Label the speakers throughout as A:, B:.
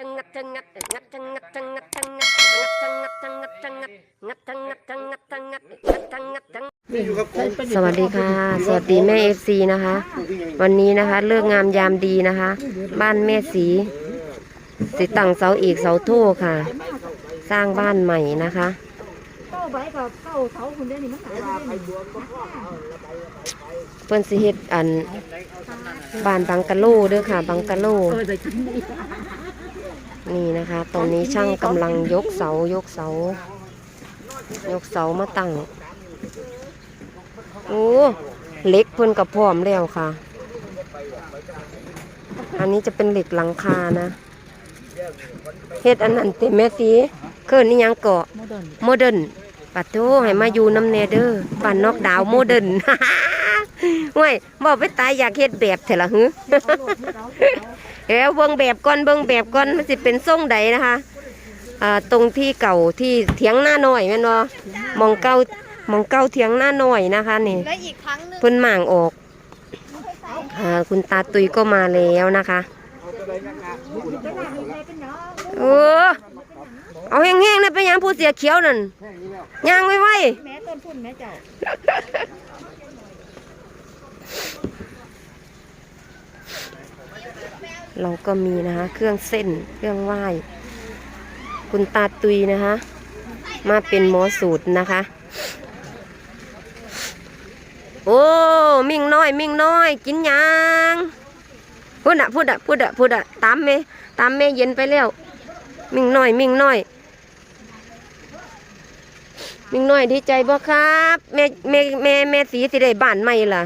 A: ทั้งงัดทั้งงัดงัดทั้งงัดทั้งงัดทั้งงัดงัดทั้งงัดทั้งงัดงัดทั้งงัดทั้งงัดทั้งงัดงัดทั้งงัดทั้งสวัสดีค่ะ สวัสดีแม่เอฟซีนะคะ วันนี้นะคะเลิกงามยามดีนะคะ บ้านแม่สีสิตั้งเสาอีกเสาทู่ค่ะ สร้างบ้านใหม่นะคะ
B: เพิ่
A: นสิเฮ็ดอันบ้านบังกะโลเด้วยค่ะ บังกะโล
B: นี่นะ
A: คะ ตอนนี้ช่างกำลังยกเสายกเสา ยกเสามาตั้งโอ้เหล็กเพิ่นกับพร้อมแล้วค่ะ อันนี้จะเป็นเหล็กหลังคานะเฮ็ดอันนั้นเต็มแม่สีเคินนี่ยังเกาะ
B: โมเดิร์น
A: ปัดโทให้มาอยู่น้ำเนเดอร์บ้านนอกดาวโมเดิร์นห่วยบอกไปตายอยากเฮ็ดแบบเถอะละหือ เดี๋ยวเบิ่งแบบก่อนเบิ่งแบบก่อนมันสิเป็นทรงใดนะคะอ่าตรงที่เก่าที่เถียงหน้าหน่อยแม่นบ่มองเก่ามองเก่าเถียงหน้าหน่อยนะคะนี่
B: และอีกครั้งหนึ่ง
A: เพิ่นหม่างออกอ่าคุณตาตุยก็มาแล้วนะคะเออเอาแห้งๆนะไปยังผู้เสียเขียวนั่นย่างไว้ไว้
B: แม่ต้นพุ่นแม่เจ้า
A: เราก็มีนะคะ เครื่องเส้นเครื่องไหว้ คุณตาตุยนะคะ มาเป็นหมอสูตรนะคะ โอ้มิ่งน้อยมิ่งน้อย กินยังพูดอะพูดอะพูดอะพูดอะตามเมตามเมเย็นไปแล้ว มิ่งน้อยมิ่งน้อยมิ่งน้อยดีใจบ่ครับแม่แม่แม่แม่สีสิได้บ้านใหม่ล่ะ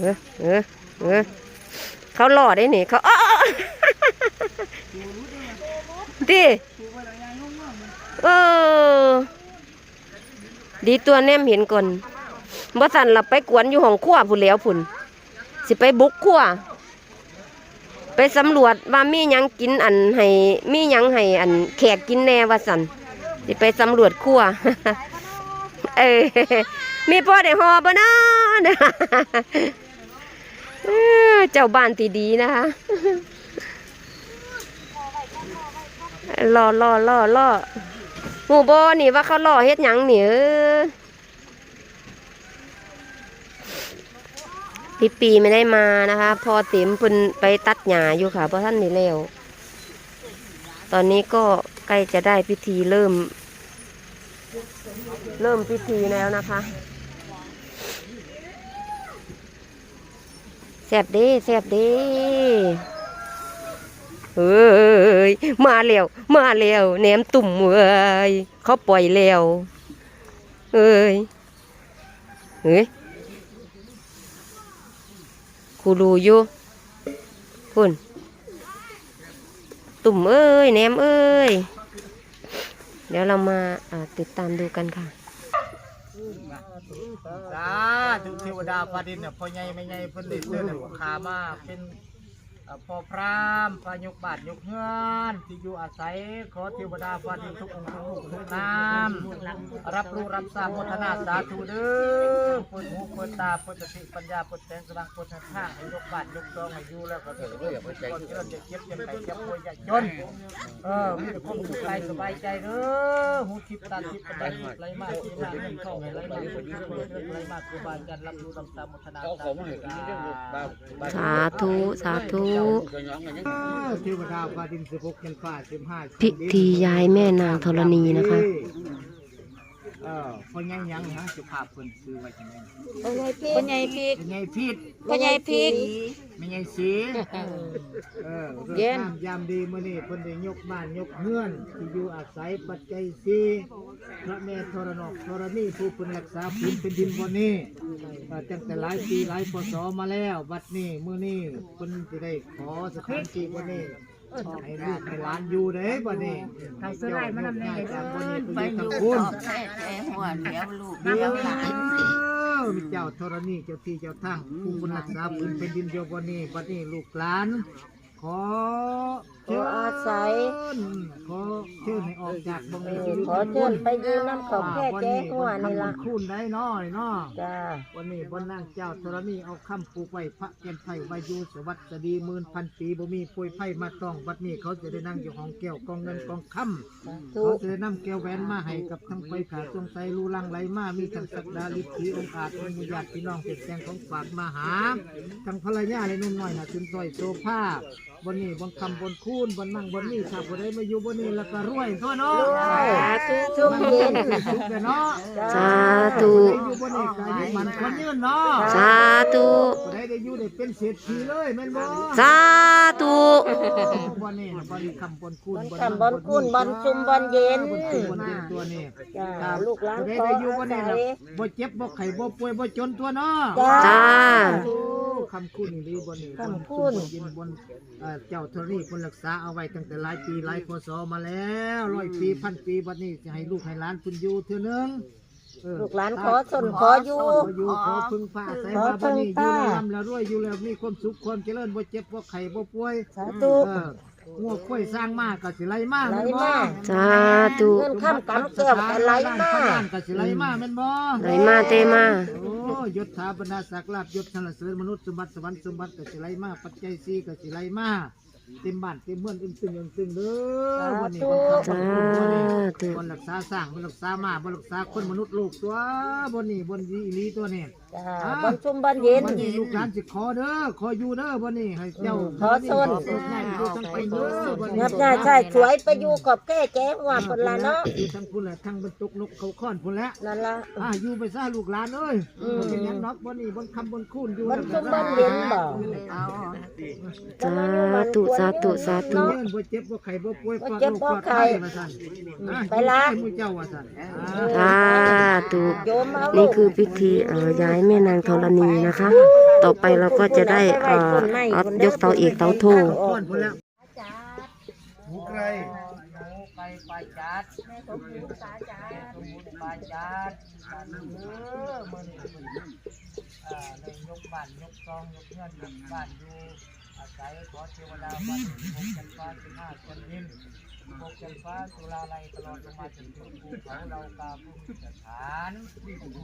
A: เออเออเออ เขาหล่อได้นี่เขาอ้อดิเออ ดีตัวแนมเห็นก่อนบ่สันหลับไปกวนอยู่ห้องครัวพุ่นแล้วพุ่นสิไปบุกครัวไปสำรวจว่ามีหยังกินอันให้มีหยังให้อันแขกกินแน่ว่าสันสิไปสำรวจครัวเออมีพ่อได้หอบ่เนาะ เจ้าบ้านตีดีนะคะรอรอรอรอหมู่บอนี่ว่าเขารอเฮ็ดหยังนี่เออพี่ปีไม่ได้มานะคะ พอเต็มเพิ่นไปตัดหญ้าอยู่ค่ะเพราะท่านนี่แล้วตอนนี้ก็ใกล้จะได้พิธีเริ่ม เริ่มพิธีแล้วนะคะ ซบด้แซบด้เอ้ยมาแล้วมาแล้วแหนมตุ่มเอ้ยเขาปล่อยแล้วเอ้ยเฮ้ยครูรูอยู่คุณตุ่มเอ้ยแหนมเอ้ยเดี๋ยวเรามาติดตามดูกันค่ะะ
C: สาธุเทวดาฟ้าดินเนี่ยพ่อใหญ่ไม่ใหญ่เพิ่นได้เสื้อเนี่ยขามาเป็น พอพรามพายกบาทยกเฮือนที่อยู่อาศัยขอเทวดาฟ้าดินทุกองค์ทุกลูกทุกนามรับรู้รับทราบพัฒนาสาธุเด้อเปิดหูเปิดตาเปิดสติปัญญาเปิดแสงสว่างเปิดทางข้างให้ยกบาทยกซองให้อยู่แล้วก็เถิดเด้อเปิดใจเชื่อจะเก็บจะไปจะป่วยจะจนเออมีแต่ความสุขใจสบายใจเด้อหูทิพตาทิพย์ปัญญาไหลมากที่มาเงินทองไหลมาเงินทองไหลมากครูบาอาจารย์รับรู้รับทราบพัฒนาสาธุ
A: สาธุสาธุพิธียายแม่นางธรณีนะคะ
C: เออคนยังยังฮะจะพาเพิ่นซื้อไว้จังได๋
B: คนใหญ่พริก
C: เป็นไงพีด
B: คนใหญ่พริก
C: ไม่ไงสีเออเย็นยามดีมื้อนี้เพิ่นได้ยกบ้านยกเฮือนที่อยู่อาศัยปัจจัยสี่พระแม่ธรนกธรณีผู้เพิ่นรักษาพื้นเป็นดินบนนี้เอ่อตั้งแต่หลายปีหลายพศมาแล้วบัดนี้มื้อนี้เพิ่นสิได้ขอสถานที่บนนี้ ให้ลูกให้หลานอยู่เด้บัดนี้
B: ใครซื้อไรมานำแน่
C: เด้อ
D: ไปอ
C: ยู่
D: ยู่อแท้แต่หัวเลี้ยวลูก
C: เดี๋
D: เลี้
C: ย
D: วหลาน
C: มีเจ้าธรณีเจ้าที่เจ้าทางผู้รักษาพื้นเป็นดินเดียวบนนี้บัดนี้ลูกหลาน ขอ เชิญ
B: ใส
E: ขอเชิญให้ออกจากบัง
B: เอ
E: นี้
B: อขอเชิญไปอยู่น้ำเขาแค่แจ้หัวนี่ละ
E: คุณได้น้อยเนาะ
B: จ้า
E: วันนี้บนนางเจ้าธรณีเอาคำปลูกไว้พระแก่นไผ่วายุสวัสดีหมื่นพันปีบ่มีป่วยไผ่มาต้องบัดนี้เขาจะได้นั่งอยู่ห้องแก้วกองเงินกองคำ
B: ทุ
E: เขา
B: ก
E: จะได้นำแก้วแหวนมาให้กับทั้งไฟขาจงใจรูลังไหลมามีทั้งสักดาลิขีองค์อาจองค์ญาติพี่น้องเจ็ดแจงของฝากมาหาทั้งภรรยาและนุ่มน้อยน่ะถึงต้อยโซภา บนนี้บนคำบนคูนบนนั่งบนนี้ถ้าผู้ใดมาอยู่บนนี้แล้วก็รวยทั่วเนาะ
B: สาธุชุ่มเย็น
E: สุขเด้อเนาะ
B: สาธุ
E: ผู้ใดอยู่บนนี้ก็อายุมันคนยืนเนาะ
B: สาธุ
E: ผู้ใดได้อยู่ได้เป็นเศรษฐีเลยแม่นบ่
B: สาธุ
E: บนนี้น่ะบนนี้คำบนคูน
B: บนคำบนคูนบนซุ่มบนเย็น
E: บนซุ่มบนเย็นตัวนี้
B: จ้าลูกหลาน
E: ผู้ใด
B: ขอ
E: ได้อยู่บ
B: อาน
E: นี้
B: ศั
E: น่ะ
B: ย
E: บ่เจ็บบ่ไข้บ่ป่วยบ่จนตัวเนาะ
B: จ้า
E: โอ้ คำคุณนี่บนนี้
B: คำคุณ
E: บนยินบนเอ่อเจ้าธรณีคนรักษาเอาไว้ตั้งแต่หลายปีหลายพศมาแล้วร้อยปีพันปีบัดนี้จะให้ลูกให้หลานคุณอยู่เท่านึงเออ
B: ลูกหลานขอสนขออยู่
E: ขออยู่ขอพึ่งพาอาศัย
B: ขอ
E: มาบัดนี้อ
B: พึ่
E: ยู่
B: ง
E: แล้ว
B: พา
E: ร่ำแล้วรวยอยู่แล้วมีความสุขความเจริญบ่เจ็บบ่ไข้บ่ป่วย
B: สาธุ
E: เอองัวข้อยสร้างมากก็สิไหลมา
B: ไหล
E: แม่นบ่
B: มา
A: สาธุ
B: เงินข้ามกำแก้วแต่ไหลมา
E: บ้านก็สิไหลมาแม่นบ่
A: ไหลมาเตมา
E: โอ้ยศถาบรรดาศักดิ์ลาภยศสรรเสริญมนุษย์สมบัติสวรรค์สมบัติก็สิไหลมาปัจจัยสี่ก็สิไหลมาเต็มบ้านเต็มเมืองเต็มตึงเต็มตึงเด้อวันนี้วัน
A: สา
E: นี้
A: ธุ
E: บนรักษาสร้างบนรักษามาบนรักษาคนมนุษย์โลกตัวบนนี้บนดีอีหลีตัวนี้
B: จ้าบนซุ่มบนเย็น
E: วันนี้ลูกหลานสิขอเด้อขออยู่เด้อบนนี้ให้เจ้า
B: ขอส้น
E: ของ่ายอยู่ทั้งไปเด้อบนนี้
B: งับง่ายใช่สวยไปอยู่กับแก้แจ้หัวคนละเนาะ
E: อยู่ทั้งพุ่นแหละทั้งบรรทุกนกเขาค้อนพุ่นแหละ
B: นั่นละ
E: อ่าอยู่ไปซะลูกหลานเอ้ย
B: อืม
E: บ่เป็นหยังนอกบนนี้บนคำบนคูนอยู่
B: บนซุ่มบนเย็นบ่
C: เอา
A: สาธุสาธุสาธุ
E: เงินบ่เจ็บบ่ไข้บ่ป่วย
B: บ่เจ็บบ่ไข้
E: ว่าซั่นอ่า
B: ไปละ
E: ให้หมู่เจ้าว่าซั่นอ่า
A: สาธุ
B: โยมเอาลู
A: นี่
B: ก
A: คือพิธีเอ่อย้ายแม่นางธรณีนะคะ ต่อไปเราก็จะได้เอ่อเอายกเสาเอกเสาโท
E: อนพุ่นแล้วหมูไก่
C: หมูไก่ปาจัดแม่สมบูรณ์ปาจัดสมบูรณ์ปาจัดเด้อมื้อนี้มื้อนี้อ่าในยกบ้านยกซองยกเงินยกบ้านอยู่อาศัยขอเทวดาบ้านพงกันฟ้าสิบห้าจันทิน บกันฟ้าสุราลัยตลอดลงมาจนถึงภูเขาเรากาภูมิสถาน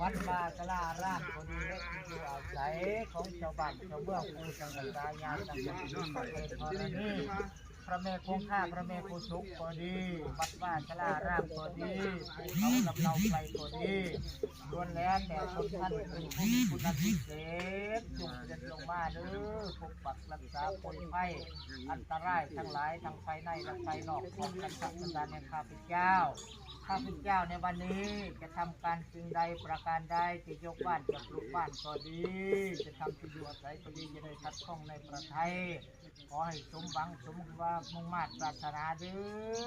C: วัดบาสลารามคนเล็กที่อยู่อาศัยของชาวบ้านชาวเมืองผู้สังกัดตายายสังกัดทุกประเทศธรณี พระแม่คงค่าพระแม่คงสุกพอดีวัดบ้านชลารามพอดีเขาลำเนาไกลพอดีล้วนแล้วแต่ชนท่านเป็นผู้มีคุณพิเศษจงเดินลงมาเด้อปกปักรักษาคนไข้อันตรายทั้งหลายทั้งภายในและภายนอกของกันสักสันดานในข้าพเจ้า ข้าพเจ้าในวันนี้จะทำการสิ่งใดประการใดจะยกบ้านจะปลูกบ้านก็ดี จะทำที่อยู่อาศัยก็ดีจะได้ทัดข้องในประเทศขอให้สมหวังสมว่ามุ่งมาตรปรารถนาเด้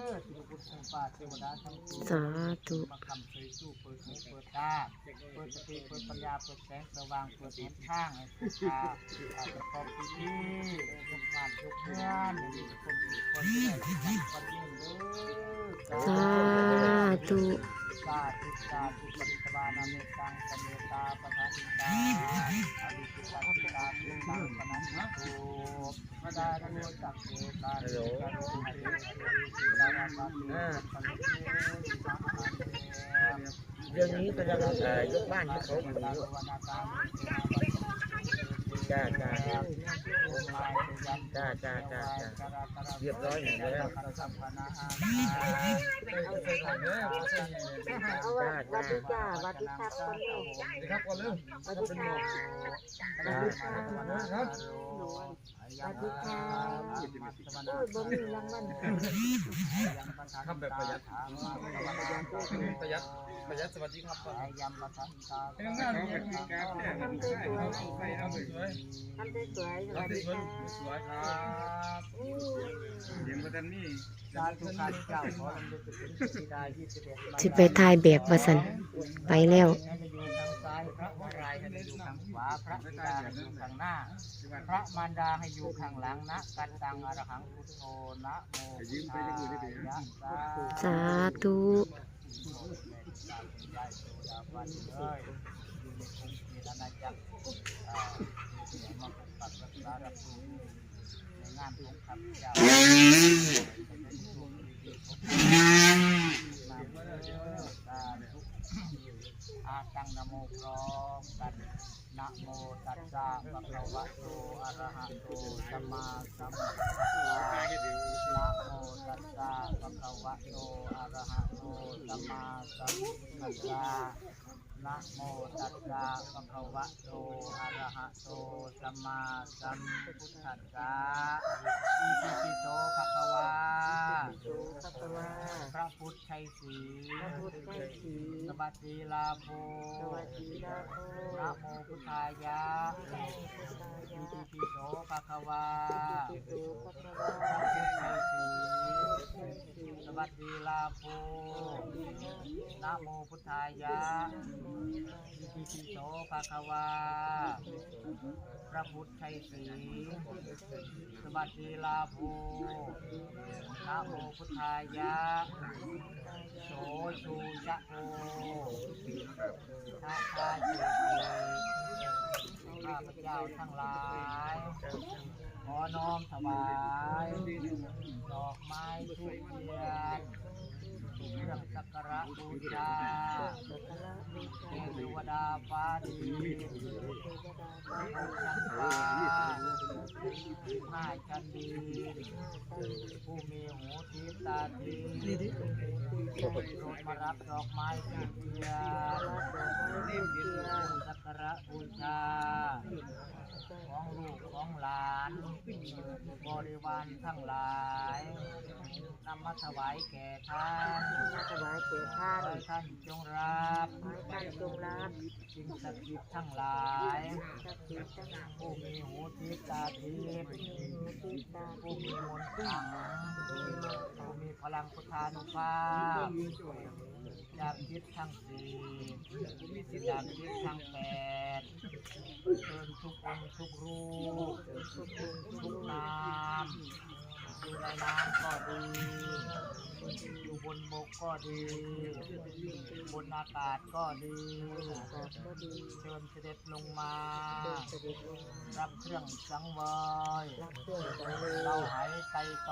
C: อที่พระพุทธองค์ฟ้าเทวดาทั้งปวง
A: สาธุ
C: มาคำเคยสู้เปิดหูเปิดตาเปิดสติเปิดปัญญาเปิดแสงสว่างเปิดเห็นทางให้ผู้ชาอาประกอบพิธียกบ้านยกเมืองให้มีคนทุกคนได้รับวันนี้เด้อ
A: สาธุ
C: สาธุสาธุปฏิบานาเมตังสเมตาปะทานิตาอริสุตังตาปุตังปนันตุพระดาโนจักเกตาโยกาโรหะเรหะเรสิตาราปะตุปะนิโยสิตาอาเน
F: เรื่องนี้ก็จะเอ่อยกบ้านให้เขาอยู่ จ้าจ้าจ้าจ้าจ้าจ้าเรียบร้อยอยู่แล้วจ้าจ้าจ้า
B: วัดดีครับคนนี้
F: ครับก่อนเร็ว
B: วัดดีค่ะวัดดีค่ะวัดดีค่ะโอ้ยบ่มีรางวัล
F: ทำแบบประหยัดประหยัดประหยัดสวัสดีครับก่อน
C: ยำปะทันตา
F: เป็นงานของเป็นการแก้ไขไฟเอาสวย
B: ทำได้สวยส
F: ๆ
B: วัสดี
F: สวย
B: ค่ะ
F: สวยครับ
C: เดี๋ยวมาทำนี่สาธุการเจ้าขอลำลึกถึงสีดายี่สิบเอ็ด
A: สิไปถ่ายแบบว่าสันไปแล้ว
C: ให้มาอยู่ทางซ้ายพระวรายให้มาอยู่ทางขวาพระบิดาให้อยู่ข้างหน้า พระมารดาให้อยู่ข้างหลังนะกันตังอรหังพุทโธนะโมพุทธายะสา
A: สาธุ
C: ปักรักษารับรู้ในงานที่องค์ขันเจ้าอาตังนโมพร้อมกันนะโมตัสสะภะคะวะโตอะระหะโตสัมมาสัมพุทธัสสะนะโมตัสสะภะคะวะโตอะระหะโตสัมมาสัมพุทธัสสะ นะโมตัสสะภะคะวะโต อะระหะโต สัมมาสัมพุทธัสสะอิติปิโสภะคะวะ
D: สัพพวา
C: พระพุทธชัยศรี
D: พุทธไทยสี
C: สวัสดีลาโภ
D: สวัสดีลาโภ
C: นะโมพุทธายะอิติปิโสภะคะวา
D: ปิโตปัสสาว
C: พระพุทธชัยศรี สวัสดีลาโภนะโมพุทธายะอิติปิโสภะคะวา พระพุทธชัยศีสวัสดีลาโภนะโมพุทธายะ โสชูยะโอทัคาเจติข้าพเจ้าทั้งหลาย อน้อมถวายดอกไม้ทุกเทียนเครื่องสักการะบูชาเทวดาฟ้าดินชั้นฟ้าหน้าชั้นดินผู้มีหูทิพตาทิพลงมารับดอกไม้ทุกเทียนสักการะบูชา ของลูกของหลาน บริวารทั้งหลายนำมาถวายแก่ท่าน
D: ถวายเกียรติท่าน
C: ท่านจงรับ
D: ท่านจงรับ
C: สิ่งศักดิ์สิทธิ์ทั้งหลาย
D: ทรัพย์สินทั้งหลาย
C: ผู้มีหูทิพตาทิพผู้มีมนต์ขลังผู้มีพลังพุทธานุภาพ ทิศทั้งสี่จากทิศทั้งแปดเชิญทุกองค์ทุกรูป
D: ทุกนา
C: ม อยู่ในน้ำก็ดีอยู่บนบกก็ดี บนอากาศก็ดีเชิญเสด็จลงมา รับเครื่องสังเวย
D: รับเรา
C: หายไตโต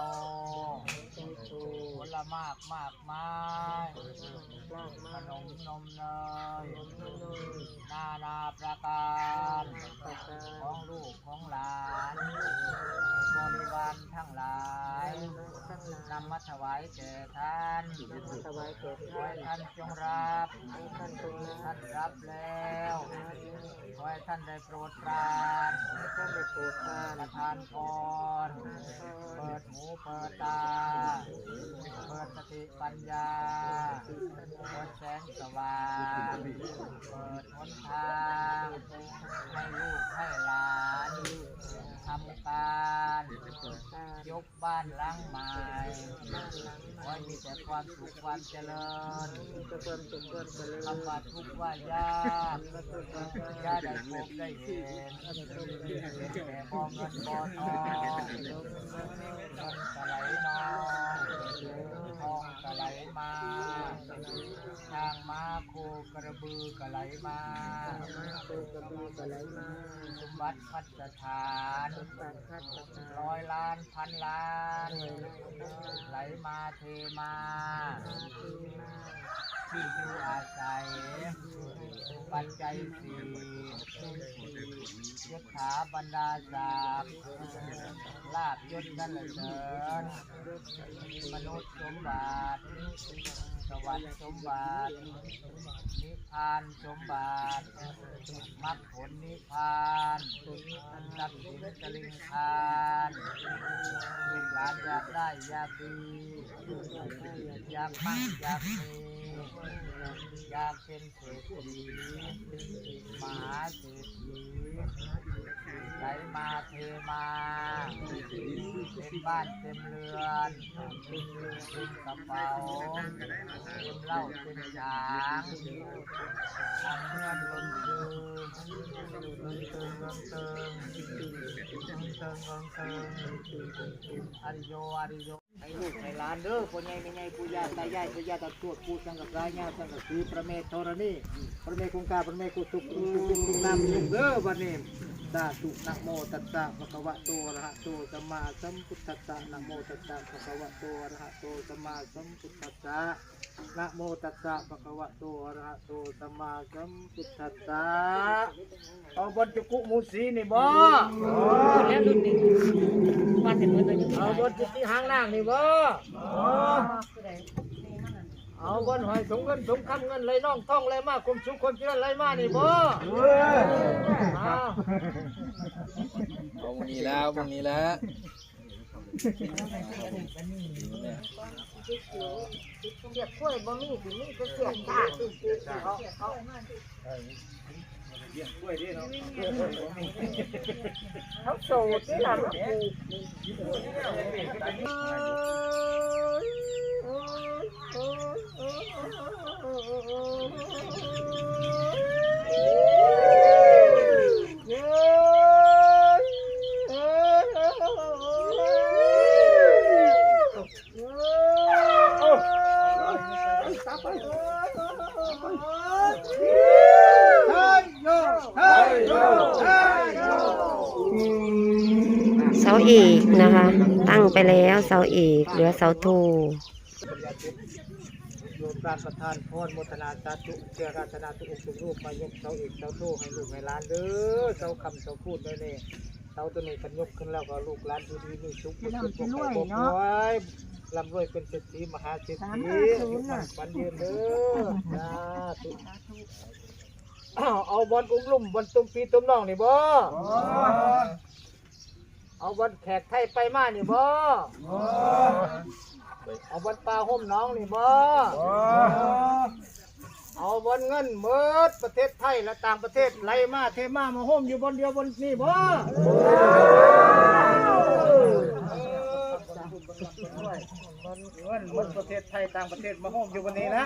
D: ใจโต
C: ผลมากมากไม้
D: ลาก
C: ข
D: น
C: มนมเนย
D: นา
C: นาประการของลูกของหลานบริวารทั้งหลายา
D: ย
C: นำมาถวายแก่ท่าน
D: ถวายแก่
C: ขอ
D: ท่าน
C: ให้ท่านจงรับ
D: ท่านจงรั
C: ท่า
D: บ
C: นรับแล้วขอให้ท่านได้โปรดปราน
D: ท่านได้โปรดทาน
C: ประทานพรเปิดหูเปิดตา เปิดสติปัญญา เปิดแสงสว่าง เปิดหนทางให้ลูกให้หลาน ทำการยกบ้านล้างใหม่ขอให้มีแต่ความสุขความเจริญ
D: จะเพิ่มสุขเพิ่มเจริญ
C: คำว่าทุกข์ว่ายากยาได้พบได้เห็นแต่พอเงินพอทองเงินก็ไหลนอง งก็ไหลมาทางม้าโคกระบือก็ไหลมา
D: โตกระบือกระไหลมา
C: สมบัติพัฒฐาน
D: สมบัติพัฒนา
C: ร้อยล้านพันล้าน ไหลมาเทมาที่อยู่อาศัย ปัจจัยสี่ยศถาบรรดาศักดิ์ลาบยศกันเสริญมนุษย์สมบัติสวรรค์สมบัตินิพพานสมบัติมรรคผลนิพพานทรัพย์สินตลิงทานลูกหลานอยากได้อยากดีอยากมั่งอยากมี อยากเป็นเศรษฐีมหาเศรษฐีไหลมาเทมา เป็นบ้านเต็มเรือนเป็นกระเป๋าเต็มเหล้าเต็มจางทำเงินล้นคืนเงินเติมเงินเติมเงินเติมเงินเติมเงินเติมอริโยอริโย ให้ลูกให้หลานเด้อคนใหญ่ไม่ใหญ่ปู่ย่าตายายปู่ย่าตาทวดปู่สังกัปรายญาสังกัปสีพระเมธธรณีพระเมคงคาพระเมกุตุกตุกตุกตุกตุนามลูกเด้อบัดนี้สาธุนะโมตัสสะภะคะวะโตอะระหะโตสัมมาสัมพุทธัสสะนะโมตัสสะภะคะวะโตอะระหะโตสัมมาสัมพุทธัสสะ นะโมตัสสะภะคะวะโตอะระหะโตสัมมาสัมพุทธัสสะเอาบนจุกุมูสีนี่บ่
B: แล้วรุ่นนี้ว่าแต่เมื่อตอนนี้
C: เอาบนจุติหางนางนี่บ่เอาบนหอยสงเงินสงคำเงินไหลน่องท่องไหลมากคุมสุขคนเจริญไหลมานี่บ่เอา
G: เอาพรุ่งนี้แล้วพรุ่งนี้แล้ว
B: เสียบกล้วยบ่มีสิมีก็เสียบชาเอาเอาเขาโสดที่หลังกู
A: เสาเอกนะคะ ตั้งไปแล้วเสาเอกเหลือเสาโท
C: โยมการประทานพรโมทนาสาธุเจ้าราธนาทุกองค์ทุกรูปมายกเสาเอกเสาโทให้ลูกให้หลานเด้อเสาคำเสาพูดได้เลยเสาตัวนี้กันยกขึ้นแล้วก็ลูกหลานดูดีมีสุขมีสุขมีรวยเนาะลำรวยเป็นเศรษฐีมหาเศรษฐีอยู่มั่นปันยืนเด้อสาธุอ้าวเอาบอลอุ้มลุ่มบอลตุ้มปีตุ้มน้องนี่บ่ เอาบอลแขกไทยไปมานี่บ่เอาบอลปลาห่มน้องนี่บ่เอาบอลเงินเมิดประเทศไทยและต่างประเทศไหลมาเทมามาห่มอยู่บนเดียวบนนี่บ่มันเงินประเทศไทยต่างประเทศมาห่มอยู่บนนี้นะ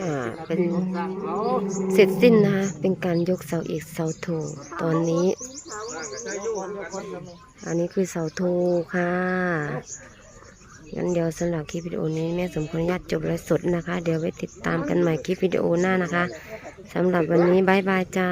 A: อ่า เป็น เสร็จสิ้นนะคะเป็นการยกเสาเอกเสาโทตอนนี้ อันนี้คือเสาโทค่ะงั้นเดี๋ยวสำหรับคลิปวิดีโอนี้แม่สมควรญาตจบไลฟ์สดนะคะ เดี๋ยวไปติดตามกันใหม่คลิปวิดีโอหน้านะคะสำหรับวันนี้บายบายจ้า